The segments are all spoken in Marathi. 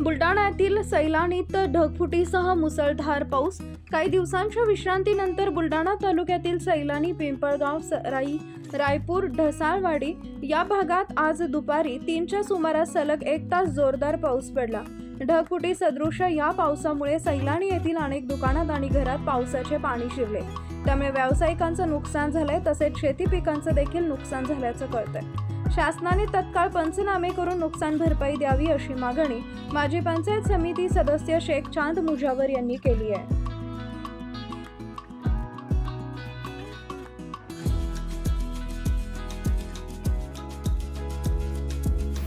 बुलडाण्यातील सैलानीत ढगफुटीसह मुसळधार पाऊस. काही दिवसांच्या विश्रांतीनंतर बुलडाणा तालुक्यातील सैलानी पिंपळगाव सराई रायपूर ढसाळवाडी या भागात आज दुपारी तीनच्या सुमारास सलग एक तास जोरदार पाऊस पडला. ढगफुटी सदृश या पावसामुळे सैलानी येथील अनेक दुकानात आणि घरात पावसाचे पाणी शिरले. त्यामुळे व्यावसायिकांचं नुकसान झालंय तसेच शेती पिकांचं देखील नुकसान झाल्याचं कळतंय. शासनाने तत्काळ पंचनामे करून नुकसान भरपाई द्यावी अशी मागणी माजी पंचायत समिती सदस्य शेख चांद मुजावर यांनी केली आहे.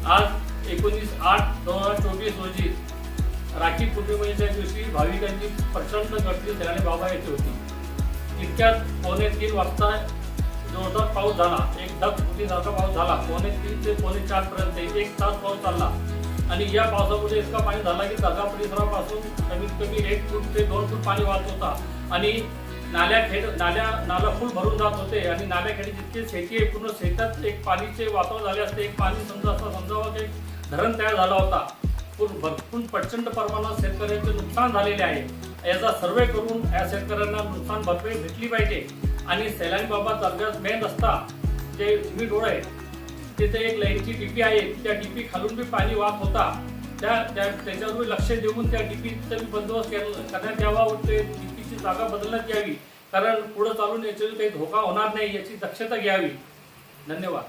आज एकोणीस आठ दोन हजार चोवीस रोजी राखी पौर्णिमेच्या दिवशी भाविकांची प्रचंड गर्दी त्याने बाबा येथे होती. इतक्यात पावणे तीन वाजता जोरदार पाऊस झाला. ढग फुटीसारखा पाऊस झाला. पावणे तीन ते पावणे चार पर्यंत एक तास पाऊस चालला. आणि या पावसामुळे इतका पाणी झाला की दगा परिसरापासून कमीत कमी एक फूट ते दोन फूट पाणी वाहत होता. आणि नाल्या खेड नाल्या नाला फुल भरून जात होते. आणि नाल्याखेडी जितके शेती आहे पूर्ण शेतात एक पाणीचे वातावरण झाले असते. एक पाणी समजा असं समजावं की धरण तयार झाला होता. पूर्ण भरपूर प्रचंड प्रमाणात शेतकऱ्यांचे नुकसान झालेले आहे. याचा सर्वे करून या शेतकऱ्यांना नुकसान भरपाई भेटली पाहिजे. आणि सैलानी बाबा तालुक्यात मेन रस्ता जे सिमेंट डोळ आहे तिथे एक लाईनची डीपी आहे त्या डीपी खालून बी पाणी वाहत होता. त्या त्या त्याच्यावर लक्ष देऊन त्या डीपीचा मी बंदोबस्त करण्यात यावा व ते डीपीची जागा बदलण्यात यावी. कारण पुढे चालून याच्यावर काही धोका होणार नाही याची दक्षता घ्यावी. धन्यवाद.